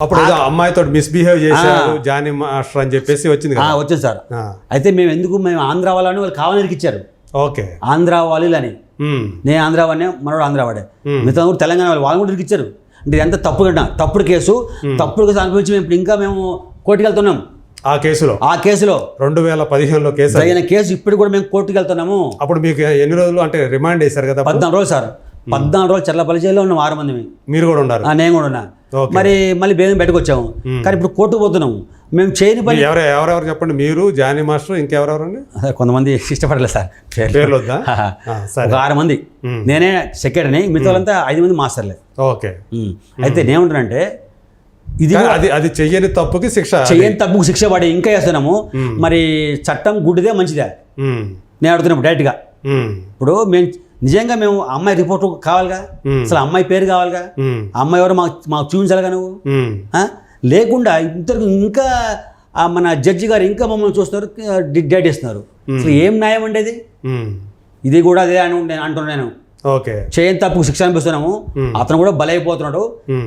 అప్పుడు ఏదో అమ్మాయితో మిస్బిహేవ్ చేశారు జానీ మాస్టర్ అని చెప్పేసి వచ్చింది కదా. వచ్చింది సార్. అయితే మేము ఎందుకు మేము ఆంధ్ర వాళ్ళని వాళ్ళు కావాలని ఇరికిచ్చారు ఓకే. ఆంధ్ర వాళ్ళని. నేను ఆంధ్ర వాడినే మనోడు ఆంధ్ర వాడే. మిగతా కూడా తెలంగాణ వాళ్ళు వాళ్ళు కూడా ఇరికిచ్చారు అంటే ఎంత తప్పు కట్టిన తప్పుడు కేసు తప్పుడు కేసు అనుభవించి మేము ఇప్పుడు ఇంకా మేము కోర్టుకు వెళ్తున్నాం. ఆ కేసులో? ఆ కేసులో. రెండు వేల పదిహేనులో కేసు. జరిగిన కేసు ఇప్పుడు కూడా మేము కోర్టుకు వెళ్తున్నాము. అప్పుడు మీకు ఎన్ని రోజులు అంటే రిమాండ్ చేశారు కదా? పద్నాలుగు రోజులు సార్. పద్నాలుగు రోజులు చర్లపల్లి జైల్లో ఉన్నాం ఆరు మంది. మీరు కూడా ఉన్నారు నేను కూడా ఉన్నా. ఓకే. మరి మళ్ళీ బేదం బయటకు వచ్చాము కానీ ఇప్పుడు కోర్టుకు పోతున్నాము. మేము చేయని పని ఎవరు ఎవరెవరు చెప్పండి? మీరు జానీ మాస్టర్ ఇంకెవరెవరు అండి కొంతమంది ఇష్టపడలేదు సార్. పేర్లు. ఒక ఆరు మంది. నేనే సెక్రటరీని మిగతా వాళ్ళంతా ఐదు మంది మాస్టర్లే. ఓకే. అయితే నేనేమంటానంటే ఇది అది అది చెయ్యని తప్పుకి శిక్ష చెయ్యని తప్పుకు శిక్ష పడి ఇంకా వేస్తున్నాము మరి చట్టం గుడ్డిదే మంచిదే. నేను అడుగుతున్నాను డైరెక్ట్గా. ఇప్పుడు మేము నిజంగా మేము అమ్మాయి రిపోర్ట్ కావాలిగా. అసలు అమ్మాయి పేరు కావాలిగా? అమ్మాయి ఎవరో మాకు మాకు చూపించాలిగా నువ్వు? లేకుండా ఇద్దరు ఇంకా మన జడ్జి గారు ఇంకా మమ్మల్ని చూస్తున్నారు డేట్ ఇస్తున్నారు అసలు ఏం న్యాయం ఉమ్, ఇది? కూడా అదే అని నేను. అంటున్నాను ఓకే. చేయని తప్పుకు శిక్ష అనిపిస్తున్నాము. అతను కూడా బలైపోతున్నాడు.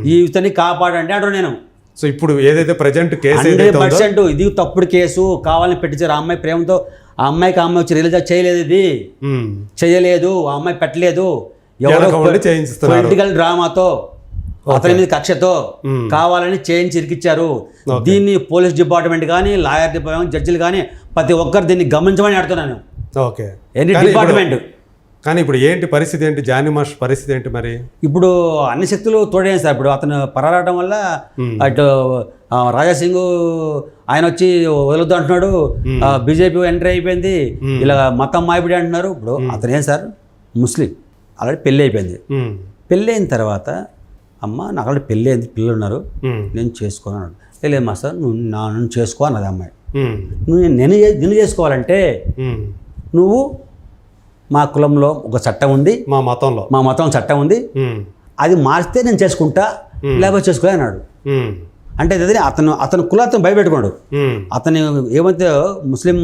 ఈ ఇతన్ని కాపాడండి అంటున్నాను నేను. సో ఇప్పుడు ఏదైతే ప్రజెంట్ కేసు పర్సెంట్ ఇది తప్పుడు కేసు. కావాలని పెట్టించారు ఆ అమ్మాయి ప్రేమతో. ఆ అమ్మాయికి ఆ అమ్మాయి వచ్చి రిలీజ్ చేయలేదు ఇది. చేయలేదు ఆ అమ్మాయి పెట్టలేదు. చేయించుతున్నారు. పొలిటికల్ డ్రామాతో అతని మీద కక్షతో. కావాలని చేయించి ఇరికిచ్చారు. దీన్ని పోలీస్ డిపార్ట్మెంట్ కానీ లాయర్ డిపార్ట్మెంట్ జడ్జిలు కానీ ప్రతి ఒక్కరు దీన్ని గమనించమని అడుగుతున్నాను. ఓకే. ఎన్ని డిపార్ట్మెంట్? కానీ ఇప్పుడు ఏంటి పరిస్థితి ఏంటి? జానీ మాస్టర్ పరిస్థితి ఏంటి మరి? ఇప్పుడు అన్ని శక్తులు తోడైంది సార్. ఇప్పుడు అతను పరారటం వల్ల అటు రాజాసింగ్ ఆయన వచ్చి వదులుతూ అంటున్నాడు. బీజేపీ ఎంట్రీ అయిపోయింది. ఇలా మతం మాయిపిడి అంటున్నారు. ఇప్పుడు అతను ఏం సార్? ముస్లిం. ఆల్రెడీ పెళ్ళి అయిపోయింది. పెళ్ళి అయిన తర్వాత అమ్మ నాకు ఆల్రెడీ పెళ్ళి అయింది పిల్లలు ఉన్నారు. నేను చేసుకోను అన్నాడు. లేదు మా సార్ నువ్వు నా నన్ను చేసుకో అన్నది అమ్మాయి. నువ్వు నేను నిన్ను చేసుకోవాలంటే. నువ్వు మా కులంలో ఒక చట్టం ఉంది. మా మతంలో. మా మతం చట్టం ఉంది. అది మార్చితే నేను చేసుకుంటా లేకపోతే చేసుకోలే అన్నాడు. అంటే అదే అతను అతను కులాలను భయపెట్టుకున్నాడు. ఉమ్. అతను ఏమైతే ముస్లిం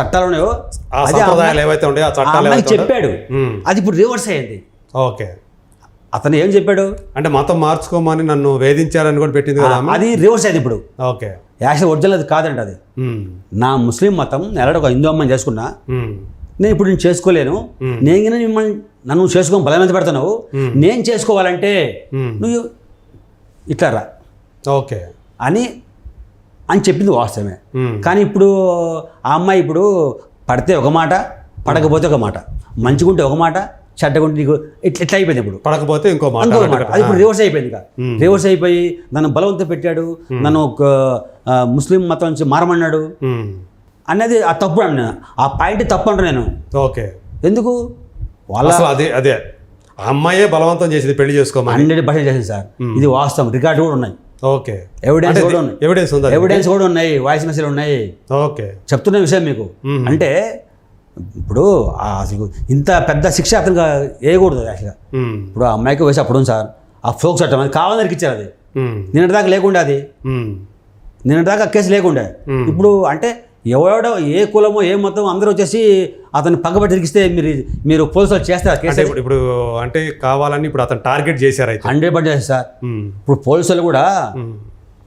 చట్టాలు ఉన్నాయో ఏవైతే ఉన్నాయో చెప్పాడు. అది ఇప్పుడు రివర్స్ అయ్యింది ఓకే. అతను ఏం చెప్పాడు? అంటే మతం మార్చుకోమని నన్ను వేధించారని కూడా పెట్టింది కదా? అది రివర్స్ అయింది ఇప్పుడు. ఓకే. యాక్చువల్ ఒరిజినల్ అది కాదంట అది. నా ముస్లిం మతం నెలడు ఒక హిందూ అమ్మని చేసుకున్నా. నేను ఇప్పుడు నేను చేసుకోలేను. నేను మిమ్మల్ని నన్ను చేసుకోని బలవంత పెడుతున్నావు. నేను చేసుకోవాలంటే నువ్వు ఇట్లా రా. ఓకే. అని అని చెప్పింది వాస్తవమే. కానీ ఇప్పుడు ఆ అమ్మాయి ఇప్పుడు పడితే ఒక మాట పడకపోతే ఒక మాట. మంచిగుంటే ఒక మాట చెడ్డగుంటే నీకు ఇట్లా ఇట్లా అయిపోయింది ఇప్పుడు. పడకపోతే ఇంకో మాట ఇంకో మాట. అది ఇప్పుడు రివర్స్ అయిపోయింది ఇక. రివర్స్ అయిపోయి నన్ను బలవంతం పెట్టాడు నన్ను ఒక ముస్లిం మతం నుంచి మారమన్నాడు. అనేది ఆ తప్పు అన్న ఆ పాయింట్ తప్పు అంటాను నేను. ఓకే. ఎందుకు? వాళ్ళ అదే అదే. అమ్మాయే బలవంతం చేసింది పెళ్ళి చేసుకోమని. హండ్రెడ్ పర్సెంట్ చేసింది సార్. ఇది వాస్తవం. రికార్డు కూడా ఉన్నాయి. ఓకే. ఎవిడెన్స్ కూడా ఉన్నాయి. ఎవిడెన్స్ ఉందా ఎవిడెన్స్ కూడా ఉన్నాయి వాయిస్ మెసేజ్ ఉన్నాయి. ఓకే. చెప్తున్న విషయం మీకు. అంటే ఇప్పుడు అసలు ఇంత పెద్ద శిక్ష అతనికి వేయకూడదు యాక్చువల్గా. ఇప్పుడు ఆ అమ్మాయికి వయసు అప్పుడు సార్. ఆ ఫోక్ చట్టం అది కావాలని ఇచ్చారు అది. నిన్నటిదాకా లేకుండా అది. నిన్నటిదాకా కేసు లేకుండే. ఇప్పుడు అంటే ఎవడో ఏ కులమో ఏ మతం అందరూ వచ్చేసి అతన్ని పక్కబట్టి తిరిగిస్తే మీరు మీరు పోలీసులు చేస్తారు కేసు? ఇప్పుడు ఇప్పుడు అంటే కావాలని ఇప్పుడు అతను టార్గెట్ చేశారు అయితే. Hundred percent sir. ఇప్పుడు పోలీసులు కూడా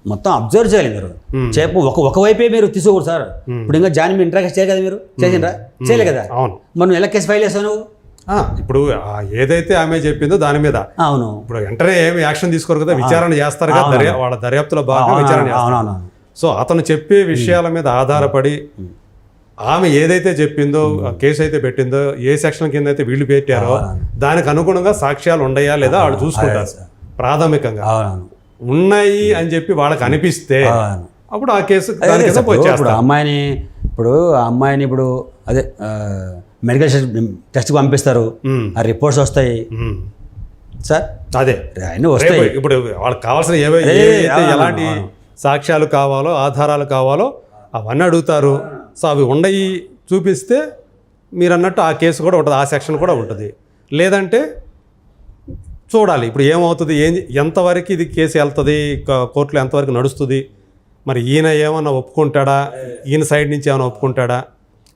మొత్తం అబ్జర్వ్ చేయాలి మీరు. మ్మ్. చేపు ఒక ఒకవైపే మీరు తీసుకోకూడదు సార్. ఇప్పుడు ఇంకా జాయిన్ మీ ఇంట్రాక్ట్ చేయలేదు కదా మీరు? చేసిండ్రా? చేయలే కదా? అవును. మరి నువ్వు ఎలా కేసు ఫైల్ చేస్తావు నువ్వు? ఇప్పుడు ఏదైతే ఆమె చెప్పిందో దాని మీద. అవును. ఇప్పుడు వెంటనే ఏమి యాక్షన్ తీసుకోరు కదా విచారణ చేస్తారు కదా వాళ్ళ దర్యాప్తులో భాగంగా విచారణ అవునవును సో అతను చెప్పే విషయాల మీద ఆధారపడి ఆమె ఏదైతే చెప్పిందో కేసు అయితే పెట్టిందో ఏ సెక్షన్ కింద అయితే వీళ్ళు పెట్టారో దానికి అనుగుణంగా సాక్ష్యాలు ఉన్నాయా లేదా వాళ్ళు చూసుకుంటారు. ప్రాథమికంగా. ఉన్నాయి అని చెప్పి వాళ్ళకి అనిపిస్తే అప్పుడు ఆ కేసు ఇప్పుడు అమ్మాయిని ఇప్పుడు ఆ అమ్మాయిని ఇప్పుడు అదే మెడికల్ టెస్ట్కి పంపిస్తారు. ఆ రిపోర్ట్స్ వస్తాయి. సార్ అదే. అన్నీ వస్తాయి ఇప్పుడు వాళ్ళకి కావాల్సిన ఏవైతే ఎలాంటి. సాక్ష్యాలు కావాలో ఆధారాలు కావాలో అవన్నీ అడుగుతారు. సో అవి ఉండయి చూపిస్తే మీరు అన్నట్టు ఆ కేసు కూడా ఉంటుంది ఆ సెక్షన్ కూడా ఉంటుంది. లేదంటే చూడాలి ఇప్పుడు ఏమవుతుంది ఏం ఎంతవరకు ఇది కేసు వెళ్తుంది కోర్టులో ఎంతవరకు నడుస్తుంది మరి ఈయన ఏమన్నా ఒప్పుకుంటాడా ఈయన సైడ్ నుంచి ఏమైనా ఒప్పుకుంటాడా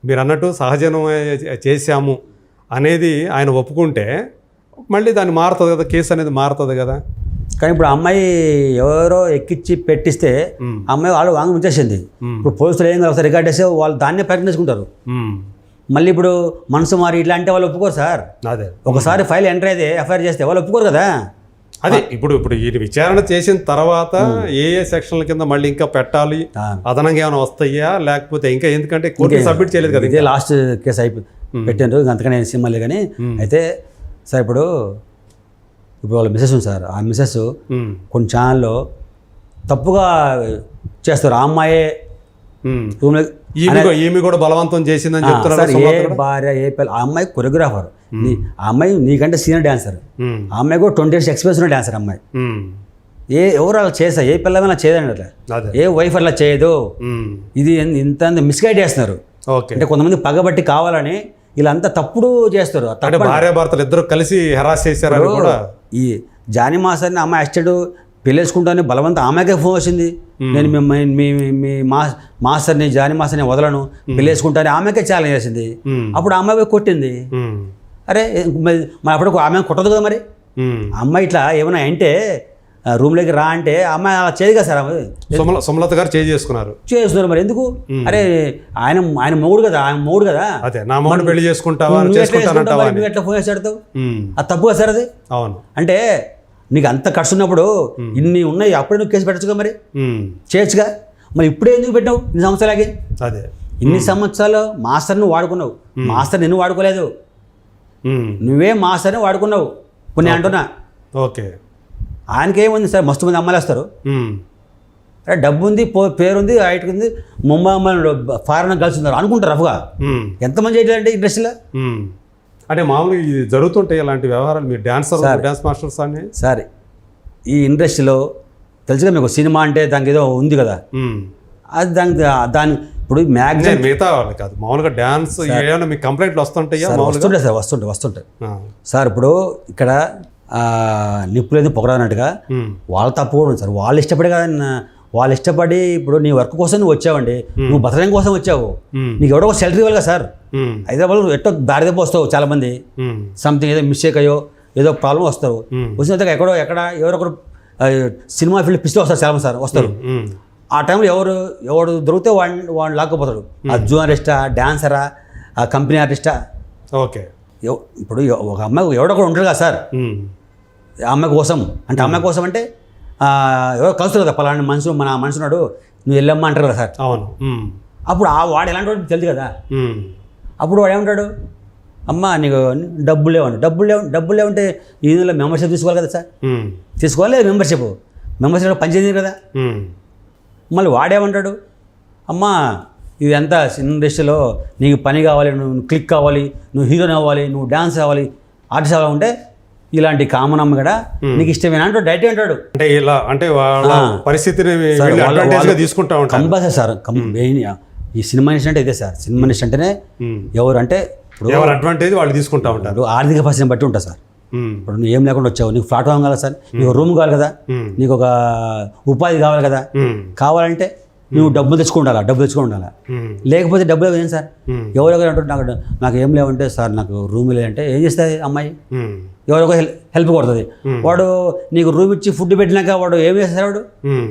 మీరు అన్నట్టు సహజనమే చేశాము అనేది ఆయన ఒప్పుకుంటే మళ్ళీ దాన్ని మారుతుంది కదా కేసు అనేది మారుతుంది కదా. కానీ ఇప్పుడు అమ్మాయి ఎవరో ఎక్కిచ్చి పెట్టిస్తే అమ్మాయి వాళ్ళు వాంగి ఉంచేసింది. ఇప్పుడు పోలీసులు ఏం కాదు రికార్డ్ చేస్తే వాళ్ళు దాన్నే ప్రకటించుకుంటారు మ్మ్. మళ్ళీ ఇప్పుడు మనసు మారి ఇట్లా అంటే వాళ్ళు ఒప్పుకోరు సార్. అదే. ఒకసారి ఫైల్ ఎంటర్ అయితే ఎఫ్ఐఆర్ చేస్తే వాళ్ళు ఒప్పుకోరు కదా. అదే ఇప్పుడు ఇప్పుడు ఈ విచారణ చేసిన తర్వాత ఏ ఏ సెక్షన్ల కింద మళ్ళీ ఇంకా పెట్టాలి. అదనంగా ఏమైనా వస్తాయా? లేకపోతే ఇంకా ఎందుకంటే కోర్టు సబ్మిట్ చేయలేదు కదా ఇదే లాస్ట్ కేసు అయిపోయి పెట్టారు అంతకనే సినిమా లేదు కానీ అయితే సార్ ఇప్పుడు ఇప్పుడు వాళ్ళ మిసెస్ ఉంది సార్. ఆ మిసెస్. కొన్ని ఛానల్లో తప్పుగా చేస్తారు. ఆ అమ్మాయే ఈమె కూడా- బలవంతం చేసిందని చెప్తున్నారు ఏ? భార్య ఏ పిల్ల ఆ అమ్మాయి కొరియోగ్రాఫర్ నీ ఆ అమ్మాయి నీకంటే సీనియర్ డాన్సర్. ఆ అమ్మాయి కూడా ట్వంటీ ఇయర్స్ ఎక్స్పీరియన్స్ ఉన్న డాన్సర్ అమ్మాయి. మ్మ్. ఏ ఎవరు అలా చేసా? ఏ పిల్లమైనా చేయదండి అట్లా. ఏ వైఫ్ అలా చేయదు. ఇది ఇంత మిస్గైడ్ చేస్తున్నారు. అంటే కొంతమంది పగబట్టి కావాలని ఇలా అంతా తప్పుడు చేస్తారు. భార్య భర్తలు ఇద్దరు కలిసి హెరాస్ చేశారని కూడా ఈ జానీ మాస్టర్ని అమ్మాయి అసిస్టెంట్ పెళ్ళేసుకుంటానని బలవంతం ఆమెకే ఫోన్ వచ్చింది. నేను మీ మీ- మీ మాస్టర్ని జానీ మాస్టర్ని వదలను పెళ్ళేసుకుంటానని ఆమెకే ఛాలెంజ్ చేసింది. అప్పుడు అమ్మాయి కొట్టింది. అరే మరి అప్పుడు ఆమె కొట్టదు కదా మరి? అమ్మాయి ఇట్లా ఏమైనా అంటే రూమ్లోకి రా అంటే అమ్మాయి అలా చేయదు కదా సార్ సుమలత గారు చేంజ్ చేసుకున్నారు. చేస్తున్నారు మరి ఎందుకు? అరే ఆయన ఆయన మొగుడు కదా ఆయన మొగుడు కదా. అదే నా మౌని పెళ్ళి చేసుకుంటావా నువ్వు ఎట్లా ఫోన్ చేసి పెడతావు? మ్మ్. అది తప్పు కదా సార్ అది? అవును. అంటే నీకు అంత ఖర్చు ఉన్నప్పుడు ఇన్ని ఉన్నాయి అప్పుడే నువ్వు కేసు పెట్టచ్చుగా మరి. చేయొచ్చుగా? మరి ఇప్పుడే ఎందుకు పెట్టావు ఇన్ని సంవత్సరాలకి? అదే. ఇన్ని సంవత్సరాలు మాస్టర్ని వాడుకున్నావు. మాస్టర్ నిన్ను వాడుకోలేదు. నువ్వే మాస్టర్ని వాడుకున్నావు. కొన్ని అంటున్నా. ఓకే. ఆయనకేముంది సార్? మస్తు మంది అమ్మాయిలు వస్తారు. మ్మ్. అరే డబ్బు ఉంది పో పేరుంది హైట్ ఉంది ముంబై అమ్మాయిలు ఫారెన్ కలిసి ఉన్నారు. అనుకుంటారు రఫ్గా. ఎంతమంది చేయట్లేదంటే ఇండస్ట్రీలో. అంటే మామూలుగా ఇది జరుగుతుంటాయి ఇలాంటి వ్యవహారాలు మీరు డాన్సర్ డాన్స్ మాస్టర్స్ అని సరే ఈ ఇండస్ట్రీలో తెలుసుగా మీకు సినిమా అంటే దానికి ఏదో ఉంది కదా. అది దానికి దాని ఇప్పుడు మ్యాగ్జిన్ మిగతా వాళ్ళు కాదు. మామూలుగా డాన్స్ ఏమైనా మీకు కంప్లైంట్లు వస్తుంటాయా వస్తుంటాయి సార్ వస్తుంటాయి వస్తుంటాయి. సార్ ఇప్పుడు ఇక్కడ ఆ, నిప్పు లేదు పొగడన్నట్టుగా మ్మ్. వాళ్ళ తప్పు కూడా ఉంది సార్. వాళ్ళు ఇష్టపడే కదా వాళ్ళు ఇష్టపడి ఇప్పుడు నీ వర్క్ కోసం నువ్వు వచ్చావండి. నువ్వు బతకడం కోసం వచ్చావు. నీకు ఎవడో ఒక సెలరీ ఇవ్వాలి కదా సార్. హైదరాబాద్ ఎట్టో దారి దెబ్బ వస్తావు చాలామంది. మ్మ్. సంథింగ్ ఏదో మిస్టేక్ అయ్యో ఏదో ప్రాబ్లం వస్తారు. మ్మ్. వచ్చిన తర్వాత ఎక్కడో ఎక్కడ ఎవరొకరు సినిమా ఫీల్డ్ పిస్తే వస్తారు చాలా సార్ వస్తారు. ఆ టైంలో ఎవరు ఎవడు దొరికితే వాడిని వాడిని లాక్కపోతాడు. ఆ జూనరిస్టా డాన్సరా ఆ కంపెనీ ఆర్టిస్టా ఓకే. ఇప్పుడు ఒక అమ్మాయి ఎవడో కూడా ఉంటాడు కదా సార్. మ్మ్. ఆ అమ్మాయి కోసం అంటే ఆ అమ్మాయి కోసం అంటే ఎవరో కలుస్తారు కదా పలానా మనుషులు మన మనిషి ఉన్నాడు నువ్వు వెళ్ళమ్మా అంటారు కదా సార్ అవును. అప్పుడు ఆ వాడు ఎలాంటి వాడు తెలుసు కదా. అప్పుడు వాడు ఏమంటాడు అమ్మ నీకు డబ్బులు లేవండి డబ్బులు లేవు డబ్బులు లేవంటే ఈ నెలలో మెంబర్షిప్ తీసుకోవాలి కదా సార్. తీసుకోవాలి మెంబర్షిప్ మెంబర్షిప్ పనిచేయదు కదా. మళ్ళీ వాడేమంటాడు అమ్మా ఇది ఎంత ఇండస్ట్రీలో నీకు పని కావాలి నువ్వు క్లిక్ కావాలి నువ్వు హీరోని అవ్వాలి నువ్వు డ్యాన్స్ కావాలి ఆర్టిస్ట్ అవ్వాలి ఉంటే ఇలాంటి కామన్ అమ్మ కూడా నీకు ఇష్టమేనా అంటాడు డైరెక్ట్ అంటాడు అంటే ఇలా అంటే వాళ్ళ. పరిస్థితిని తీసుకుంటా కంపల్సరీ సార్ మెయిన్ ఈ సినిమా అంటే ఇదే సార్ సినిమా ఇండస్ట్రీ అంటేనే మ్మ్. ఎవరు అంటే ఇప్పుడు ఎవరి అడ్వాంటేజ్ వాళ్ళు తీసుకుంటా ఉంటారు ఆర్థిక పరిస్థితిని బట్టి ఉంటుంది సార్. ఇప్పుడు నువ్వు ఏం లేకుండా వచ్చావు నీకు ప్లాట్ఫామ్ కావాలి సార్ నీకు రూమ్ కావాలి కదా. నీకు ఒక ఉపాధి కావాలి కదా. కావాలంటే నువ్వు డబ్బులు తెచ్చుకుండాలా డబ్బులు తెచ్చుకుండాలా. లేకపోతే డబ్బులు ఏం సార్. ఎవరెవరు అంటారు నాకు నాకు ఏం లేవంటే సార్ నాకు రూమ్ లేదంటే ఏం చేస్తుంది అమ్మాయి మ్మ్. ఎవరో ఒక హెల్ప్ కొడుతుంది వాడు నీకు రూమ్ ఇచ్చి ఫుడ్ పెట్టినాక వాడు ఏం చేస్తాడు వాడు.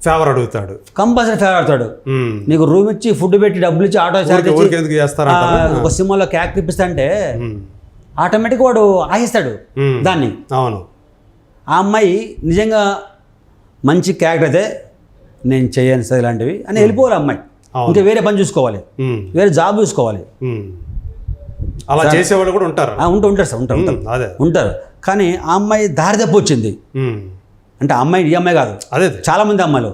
ఫేవర్ అడుగుతాడు కంపల్సరీ ఫేవర్ మ్మ్. నీకు రూమ్ ఇచ్చి ఫుడ్ పెట్టి డబ్బులు ఇచ్చి ఆటో చార్జ్ ఒక సినిమాలో క్యాక్ ఇప్పిస్తా అంటే. ఆటోమేటిక్ వాడు ఆశిస్తాడు మ్మ్. దాన్ని అవును ఆ అమ్మాయి నిజంగా మంచి క్యారెక్టర్ అయితే నేను చేయను సార్ ఇలాంటివి అని వెళ్ళిపోవాలి అమ్మాయి. ఇంకా వేరే పని చూసుకోవాలి. వేరే జాబ్ చూసుకోవాలి. అలా చేసేవాళ్ళు కూడా ఉంటారు. ఆ, ఉంటూ ఉంటారు సార్ ఉంటారు ఉంటారు. మ్మ్. అదే. ఉంటారు. కానీ ఆ అమ్మాయి దారి తప్పి వచ్చింది. అంటే అమ్మాయి ఈ అమ్మాయి కాదు. అదే చాలా మంది అమ్మాయిలు.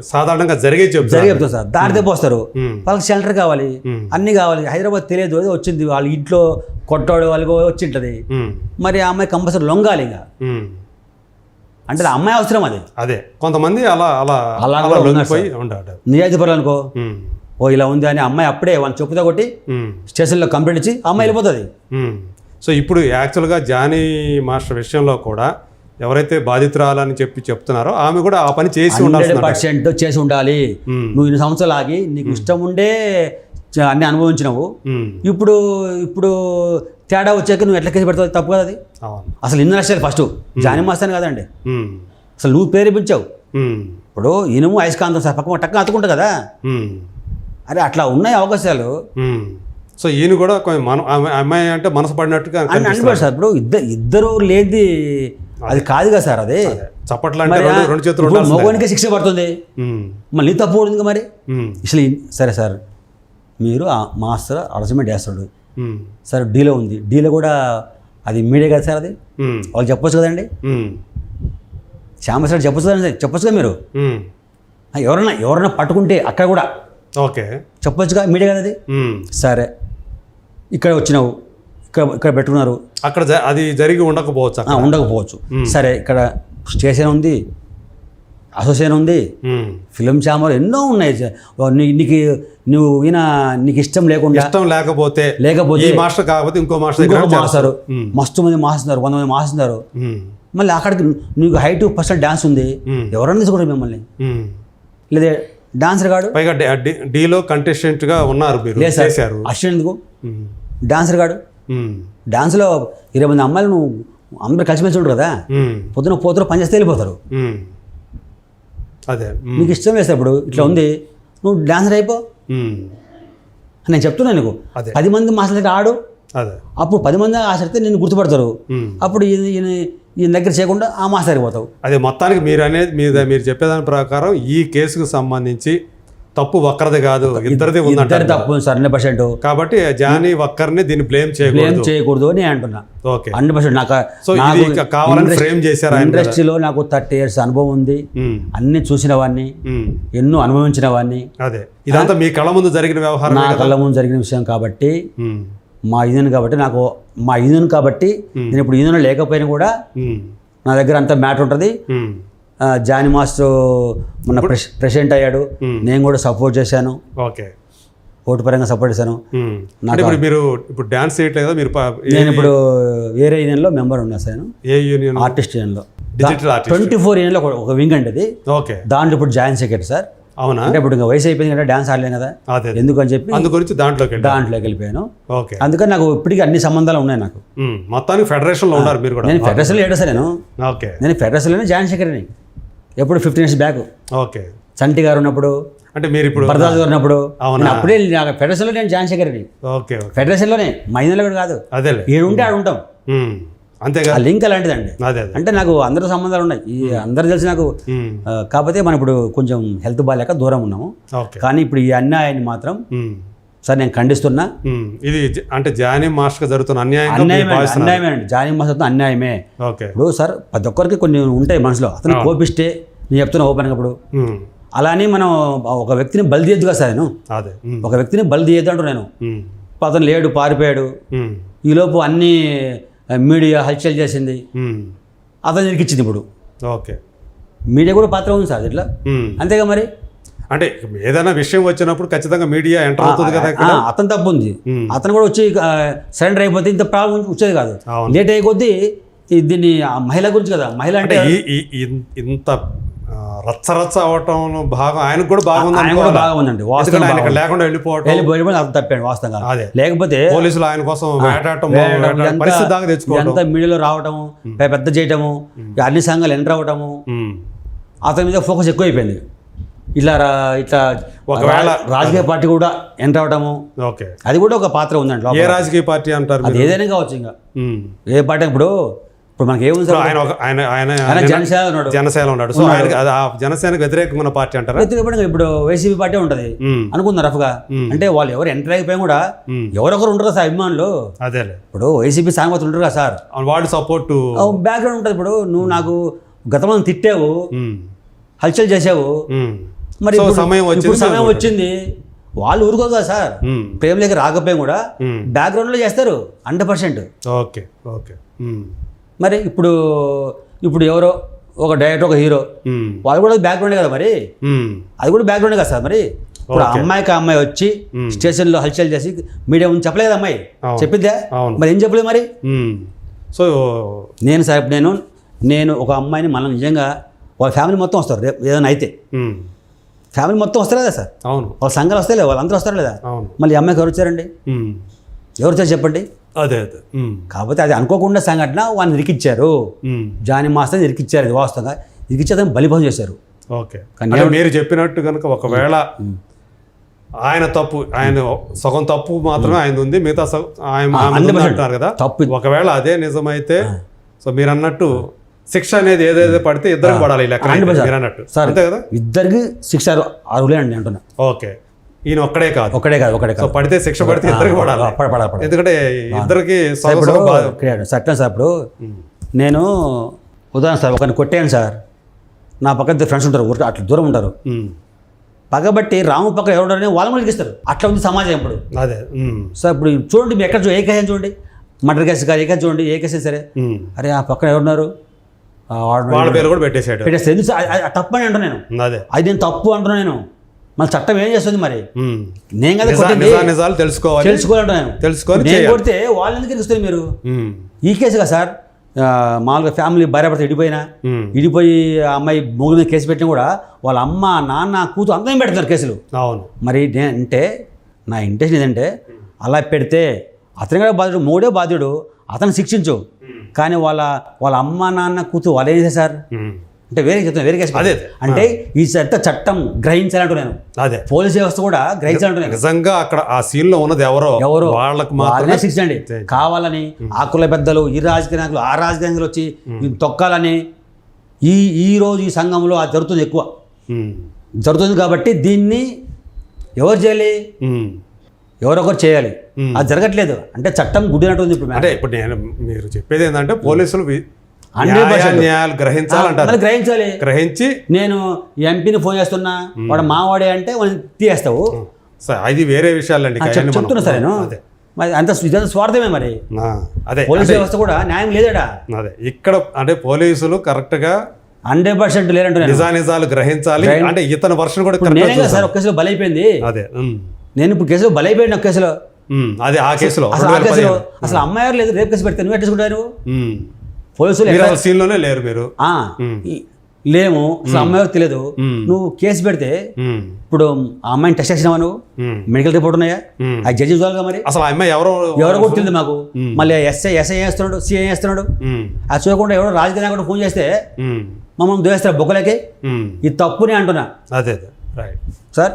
సాధారణంగా జరిగే జరిగి చెప్తారు సార్. దారి తప్పి వస్తారు. వాళ్ళకి షెల్టర్ కావాలి. అన్నీ కావాలి. హైదరాబాద్ తెలియదు ఏదో వచ్చింది. వాళ్ళ ఇంట్లో కొట్టాడు వాళ్ళకి వచ్చి ఉంటుంది మ్మ్. మరి ఆ అమ్మాయి కంపల్సరీ లొంగాలి ఇంకా. అంటే అమ్మాయి అవసరం అది. అదే. కొంతమంది అలా అలా అలా అలా కూడా ఉన్నారు లొంగిపోయి ఉంటాడు నిజాయితీ పరులు అనుకో. ఓ ఇలా ఉంది అని అమ్మాయి అప్పుడే వాళ్ళని చెప్పుతో కొట్టి. స్టేషన్లో కంప్లైంట్ ఇచ్చి అమ్మాయి వెళ్ళిపోతుంది. సో ఇప్పుడు యాక్చువల్గా జానీ మాస్టర్ విషయంలో కూడా ఎవరైతే బాధితురాలని చెప్పి చెప్తున్నారో ఆమె కూడా ఆ పని చేసి ఉండాల్సింది పర్సెంట్ చేసి ఉండాలి. నువ్వు ఇన్ని సంవత్సరాలు ఆగి నీకు ఇష్టం ఉండే అన్ని అనుభవించినావు. ఇప్పుడు ఇప్పుడు తేడా వచ్చాక నువ్వు ఎట్లా కేసు పెడతావు తప్పు కదా అది? అసలు ఇన్ని లక్షలు ఫస్ట్. జానీ మాస్తాను కదండి. అసలు నువ్వు ప్రేరేపించావు ఉమ్, ఇప్పుడు ఇనుము అయస్కాంతం సార్ పక్క టక్క అతుకుంటా కదా. అరే అట్లా ఉన్నాయి అవకాశాలు. సో ఈయన కూడా అమ్మాయి- అంటే మనసు పడినట్టుగా. అనిపాడు సార్. ఇప్పుడు ఇద్దరు ఇద్దరు లేది అది. కాదు కదా సార్ అది. చప్పట్లు అంటే మరి రెండు రెండు చేతులు ఇప్పుడు ఉండాల్సిందే. మగవానికే శిక్ష పడుతుంది. మళ్ళీ తప్పు ఉంది మరి? అసలు ఈ- సరే సార్ మీరు ఆ మాస్టర్ అడసమెంట్ వేస్తాడు ఉమ్, సరే డీలో ఉంది. డీలో కూడా అది మీడియా కదా సార్ అది? వాళ్ళు చెప్పొచ్చు కదండి? శ్యామసార్ చెప్పొచ్చు కదండి? చెప్పొచ్చు కదా మీరు ఎవరన్నా ఎవరన్నా పట్టుకుంటే అక్కడ కూడా ఓకే. చెప్పొచ్చుగా మీడియా కదా అది. సరే. ఇక్కడ వచ్చినావు. ఇక్కడ ఇక్కడ పెట్టుకున్నారు. అక్కడ అది జరిగి ఉండకపోవచ్చు. ఉండకపోవచ్చు. సరే ఇక్కడ స్టేషన్ ఉంది. అసోసియేషన్ ఉంది. ఫిలిం ఛాంబర్ ఎన్నో ఉన్నాయి. నీకు నువ్వు ఈయన నీకు ఇష్టం లేకుండా ఇష్టం లేకపోతే లేకపోతే ఈ మాస్టర్ కాకపోతే ఇంకో మాస్టర్ దగ్గర మాస్టారు మస్తు మంది మాస్తున్నారు వంద మంది మాస్తున్నారు మళ్ళీ అక్కడికి నీకు హైట్ పర్సెంట్ డాన్స్ ఉంది. మ్మ్. ఎవరన్నా తీసుకోండి మిమ్మల్ని. లేదా డాన్సర్ గాడు? పైగా డీలో కంటెస్టెంట్గా ఉన్నారు మీరు చేశారు. అసిస్టెంట్ ఎందుకు? డాన్సర్ గాడు? ఉమ్, డాన్స్లో ఇరవై మంది అమ్మాయిలు నువ్వు అందరూ కలిసిమెలిసి ఉంటారు కదా? పొద్దున పోతారు పని చేస్తే వెళ్ళిపోతారు. అదే. నీకు ఇష్టం లేదు ఇప్పుడు ఇట్లా ఉంది నువ్వు డాన్సర్ అయిపో. నేను చెప్తున్నాను నీకు. అదే. పది మంది మాస్టర్ దగ్గర ఆడు. అదే. అప్పుడు పది మంది ఆసరితే నిన్ను గుర్తుపడతారు. అప్పుడు ఈయన ఈయన దగ్గర చేయకుండా ఆ మాస్టర్ దగ్గరికి పోతావు. అదే మొత్తానికి మీరు అనేది మీరు చెప్పేదాని ప్రకారం ఈ కేసుకు సంబంధించి తప్పు ఒక్కరిది కాదు ఇద్దరిది ఉందంట ఇద్దరు తప్పు హండ్రెడ్ పర్సెంట్. కాబట్టి జానీ ఒక్కరిని దీన్ని బ్లేమ్ బ్లేమ్ చేయకూడదు చేయకూడదు అని నేను అంటున్నా. ఓకే. హండ్రెడ్ పర్సెంట్ నాకు సో ఇది కావాలని frame చేశారు. ఇండస్ట్రీలో నాకు థర్టీ ఇయర్స్ అనుభవం ఉంది. అన్ని చూసిన వాడిని ఎన్నో అనుభవించిన వాడిని. అదే. ఇదంతా మీ కళ్ళ ముందు జరిగిన వ్యవహారం నా కళ్ళ ముందు జరిగిన విషయం కాబట్టి మా యూనియన్ కాబట్టి నాకు మా యూనియన్ కాబట్టి నేను ఇప్పుడు యూనియన్ లేకపోయినా కూడా నా దగ్గర అంత మ్యాటర్ ఉంటుంది. జానీ మాస్టర్ మొన్న ప్రెస్ ప్రెసిడెంట్ అయ్యాడు. నేను కూడా సపోర్ట్ చేశాను. ఓకే. ఓటు పరంగా సపోర్ట్ చేశాను. ఇప్పుడు మీరు ఇప్పుడు డాన్స్ చేయట్లేదా? మీరు నేను ఇప్పుడు వేరే యూనియన్లో మెంబర్ ఉన్నా సార్ ఏ యూనియన్? ఆర్టిస్ట్ యూనియన్లో. డిజిటల్ ట్వంటీ ఫోర్ యూనియన్లో ఒక- వింగ్ అండి అది. ఓకే. దాంట్లో ఇప్పుడు జాయిన్ సెక్రటరీ సార్. అవునా? అంటే ఇప్పుడు ఇంకా వయసు అయిపోయింది కదా డ్యాన్స్ ఆడలేను కదా. ఎందుకని చెప్పి అందు గురించి దాంట్లోకి దాంట్లోకి వెళ్ళిపోయాను. ఓకే. అందుకని నాకు ఇప్పటికీ అన్ని సంబంధాలు ఉన్నాయి నాకు. మొత్తానికి ఫెడరేషన్లో ఉన్నారు మీరు కూడా. నేను ఫెడరేషన్లో ఏడా సార్ నేను. ఓకే. నేను ఫెడరేషన్లోనే జాయిన్ సెక్రటరీని. ఎప్పుడు fifteen years back okay. Chanti garu ఉన్నప్పుడు అంటే మీరు ఇప్పుడు భరద్వాజ్ గారు ఉన్నప్పుడు అప్పుడే నాకు ఫెడరేషన్లో నేను జాయిన్ సెక్రటరీ ఓకే ఫెడరేషన్లోనే మైనర్లో కూడా కాదు. అదేలే. ఏడు ఉంటే ఆడు ఉంటాం. అంతేగా లింక్ అలాంటిదండి. అదే అదే. అంటే నాకు అందరూ సంబంధాలు ఉన్నాయి. ఈ అందరు తెలిసి నాకు కాకపోతే మనం ఇప్పుడు కొంచెం హెల్త్ బాగాలేక దూరం ఉన్నాము. కానీ ఇప్పుడు ఈ అన్యాయాన్ని మాత్రం ఉమ్, సార్ నేను ఖండిస్తున్నా. ఇది అంటే జానీ మాస్టర్ జరుగుతున్న అన్యాయంగా మీరు అన్యాయమే అండి జానీ మాసత్వం అన్యాయమే. ఓకే. ఇప్పుడు సార్ ప్రతి ఒక్కరికి కొన్ని ఉంటాయి మనసులో. అతను కోపిస్తే నేను చెప్తున్నా ఓపెన్ అప్పుడు ఉమ్, అలా అని మనం ఒక వ్యక్తిని బలి తీయద్దు కదా సార్ నేను. అదే. ఒక వ్యక్తిని బలి తీయద్దు అంటూ నేను. అతను లేడు పారిపోయాడు. ఈలోపు అన్ని మీడియా హల్చల్ చేసింది. అతను ఇరికిచ్చింది ఇప్పుడు. ఓకే. మీడియా కూడా పాత్ర ఉంది సార్ ఇట్లా. అంతేగా మరి? అంటే ఏదైనా విషయం వచ్చినప్పుడు ఖచ్చితంగా మీడియా ఎంటర్ అవుతుంది కదా అతను తప్పు ఉంది. అతను కూడా వచ్చి సరెండర్ అయిపోతే ఇంత ప్రాబ్లం వచ్చేది కాదు. లేట్ అయ్యే కొద్దీ దీన్ని ఆ మహిళ గురించి కదా మహిళ అంటే ఇంత రచ్చ రచ్చ అవటం భాగం ఆయనకు కూడా బాగుంది ఆయన కూడా బాగా ఉందండి వాస్తవం ఎందుకంటే ఆయన ఇక్కడ లేకుండా వెళ్ళిపోవటం వెళ్ళిపోయి అతను తప్పాడు వాస్తవంగా. అదే. లేకపోతే పోలీసులు ఆయన కోసం వేటాడటం పరిస్థితి దాకా తెచ్చుకోవడం ఇదంతా మీడియాలో రావటము పె- పెద్ద చేయటము అన్ని సంఘాలు ఎంటర్ అవ్వటము ఉమ్, అతని మీద ఫోకస్ ఎక్కువైపోయింది. ఇట్లా రా- ఇట్లా ఒకవేళ- రాజకీయ పార్టీ కూడా ఎంటర్ అవ్వటము ఓకే. అది కూడా ఒక పాత్ర ఉందండి. ఏ రాజకీయ పార్టీ అంటారు అది ఏదైనా కావచ్చు ఇంకా. ఏ పార్టీ ఇప్పుడు ఇప్పుడు మనకి ఏముంది సార్? ఆయన ఆయన ఆయన ఆయన ఆయన జనసేన ఉన్నాడు. జనసేన ఉన్నాడు. సో ఆయనకి అది ఆ జనసేనకు వ్యతిరేకంగా ఉన్న పార్టీ అంటారా? వ్యతిరేకంగా ఇప్పుడు వైసీపీ పార్టీ ఉంటుంది. అనుకుందాం రఫ్గా. అంటే వాళ్ళు ఎవరు ఎంటర్ అయిపోయినా కూడా. ఎవరొకరు ఉంటారు సార్ అభిమానులు. అదేలే. ఇప్పుడు వైసీపీ సాంగతులు ఉంటారు కదా సార్. వాళ్ళు సపోర్ట్ బ్యాక్గ్రౌండ్ ఉంటుంది ఇప్పుడు. నువ్వు నాకు గతంలో తిట్టావు. హల్చల్ చేసావు. మరి సమయం ఇప్పుడు వచ్చింది సమయం వచ్చింది. వాళ్ళు ఊరుకోదు కదా సార్ ప్రేమ లేక రాకపోయినా కూడా. బ్యాక్గ్రౌండ్లో చేస్తారు హండ్రెడ్ పర్సెంట్ ఓకే ఓకే. మరి ఇప్పుడు ఇప్పుడు ఎవరో ఒక డైరెక్టర్ ఒక హీరో వాళ్ళు కూడా బ్యాక్గ్రౌండే కదా మరి? అది కూడా బ్యాక్గ్రౌండే కదా సార్ మరి? ఇప్పుడు అమ్మాయికి అమ్మాయి వచ్చి స్టేషన్లో హల్చల్ చేసి మీడియా ముందు చెప్పలేదు అమ్మాయి? అవును. చెప్పిందా? అవును. మరి ఏం చెప్పలేదు మరి. సో నేను సార్ నేను నేను ఒక అమ్మాయిని మనం నిజంగా వాళ్ళ ఫ్యామిలీ మొత్తం వస్తారు రేపు ఏదైనా అయితే. ఫ్యామిలీ మొత్తం వస్తారు కదా సార్? అవును. వాళ్ళ సంఘాలు వస్తాయి లేదా వాళ్ళందరూ వస్తారు లేదా అవును. మళ్ళీ అమ్మాయికి ఎవరు వచ్చారండి ఎవరు వచ్చారు చెప్పండి? అదే అదే. కాకపోతే అది అనుకోకుండా సంఘటన వాడిని ఇరికిచ్చారు. జాని మాస్టర్ ఇరికిచ్చారు ఇది వాస్తవంగా. ఇరికిచ్చి అతను బలిపం చేశారు. ఓకే. కానీ మీరు చెప్పినట్టు కనుక ఒకవేళ ఆయన తప్పు ఆయన సగం తప్పు మాత్రమే ఆయన ఉంది మిగతా సగం ఆయన అంటున్నారు కదా. తప్పు. ఒకవేళ అదే నిజమైతే సో మీరు అన్నట్టు శిక్ష అనేది ఏదైతే పడితే ఇద్దరికి పడాలి అన్నట్టు అంతే కదా? ఇద్దరికి శిక్ష అర్హులే అండి అంటున్నా. ఓకే. ఈయన ఒక్కడే కాదు. ఒకటే కాదు ఒకటే కాదు. పడితే శిక్ష పడితే ఇద్దరికి పడాలి. ఎందుకంటే ఇద్దరికి సత్యం సార్ ఇప్పుడు నేను ఉదాహరణ సార్ ఒకరిని కొట్టాను సార్. నా పక్కన ఇద్దరు ఫ్రెండ్స్ ఉంటారు ఊరికి అట్లా దూరం ఉంటారు. పగబట్టి రాము పక్కన ఎవరు వాళ్ళ కూడా ఇస్తారు అట్లా ఉంది సమాజం ఇప్పుడు. అదే సార్ ఇప్పుడు చూడండి మీరు ఎక్కడ చూ- ఏ కేసు అయినా చూడండి. మర్డర్ కేసు కాదు ఏ కేసు చూడండి ఏ కేసు అయినా సరే. అరే ఆ పక్కన ఎవరున్నారు వాళ్ళ పేరు కూడా పెట్టేశాడు. పెట్టేస్తే ఎందుకు తప్పు అని అంటున్నా నేను. అదే. అది నేను తప్పు అంటున్నా నేను. మన చట్టం ఏం చేస్తుంది మరి. నేను కదా నిజాలు తెలుసుకోవాలి. తెలుసుకోవాలంటున్నా నేను. తెలుసుకొని నేను. కొడితే వాళ్ళు ఎందుకు ఇస్తారు మీరు? ఈ కేసు కదా సార్? మామూలుగా ఫ్యామిలీ భార్య భర్త ఇడిపోయినా. ఇడిపోయి ఆ అమ్మాయి మూడు మీద కేసు పెట్టినా కూడా వాళ్ళ అమ్మ నాన్న కూతురు అందరం పెడుతున్నారు కేసులు. అవును. మరి అంటే నా ఇంటెన్షన్ ఏంటంటే అలా పెడితే అతని కూడా బాధ్యుడు మూడే బాధ్యుడు. అతను శిక్షించు. కానీ వాళ్ళ వాళ్ళ అమ్మ నాన్న కూతురు వాళ్ళు ఏం చేశారు? అంటే వేరే చెప్తున్నా వేరే అదే. అంటే ఈ చట్ట చట్టం గ్రహించాలంటూ నేను. అదే. పోలీస్ వ్యవస్థ కూడా గ్రహించాలంటూ నేను. నిజంగా అక్కడ ఆ సీన్లో ఉన్నది ఎవరో? ఎవరు? వాళ్ళకి మాత్రమే శిక్షండి కావాలని ఆ కుల పెద్దలు ఈ రాజకీయ నాయకులు ఆ రాజకీయ నాయకులు వచ్చి తొక్కాలని ఈ ఈ రోజు ఈ సంఘంలో అది జరుగుతుంది ఎక్కువ. జరుగుతుంది కాబట్టి దీన్ని ఎవరు చేయాలి. ఎవరొకరు చేయాలి. అది జరగట్లేదు. అంటే చట్టం గుడ్డినట్టుంది ఇప్పుడు అంటే ఇప్పుడు నేను మీరు చెప్పేది ఏంటంటే పోలీసులు. న్యాయాలు గ్రహించాలంటారు. గ్రహించాలి. గ్రహించి నేను ఎంపీని ఫోన్ చేస్తున్నా వాడు మావాడే అంటే వాళ్ళని తీయేస్తావు అది వేరే విషయాలండి చెప్తున్నా సార్ మరి అంత ఇదంతా స్వార్థమే మరి. అదే పోలీస్ వ్యవస్థ కూడా న్యాయం లేదడా అదే ఇక్కడ అంటే పోలీసులు కరెక్ట్గా హండ్రెడ్ పర్సెంట్ లేరంటున్నాను నిజానిజాలు గ్రహించాలి. గ్రహి- అంటే ఇతని వర్షన్ కూడా నేనే సార్ ఒక కేసులో బలైపోయింది. అదే నేను ఇప్పుడు కేసులో బలైపోయాను ఒక కేసులో అదే ఆ కేసులో. అసలు ఆ కేసులో. అసలు అమ్మాయి లేదు? రేపు కేసు పెడితే నువ్వు ఎట్టేసుకుంటారు. పోలీసులు మీరు ఎట్లా- అసలు సీన్లోనే లేరు మీరు. లేము. అసలు అమ్మాయి తెలియదు. నువ్వు కేసు పెడితే ఇప్పుడు ఆ అమ్మాయిని టెస్ట్ చేసినావా నువ్వు. మెడికల్ రిపోర్ట్ ఉన్నాయా. ఆ జడ్జి చూడాలిగా మరి? అసలు అమ్మాయి ఎవరో ఎవరో కూడా తెలియదు మాకు. మళ్ళీ ఎస్ఐ ఎస్ఐ చేస్తున్నాడు? సిఐ చేస్తున్నాడు? అది చూడకుండా ఎవరో రాజకీయ నాయకుడు ఫోన్ చేస్తే మమ్మల్ని దోస్తారు బొక్కలకి. ఇది తప్పునే అంటున్నా. అదే రైట్ సార్?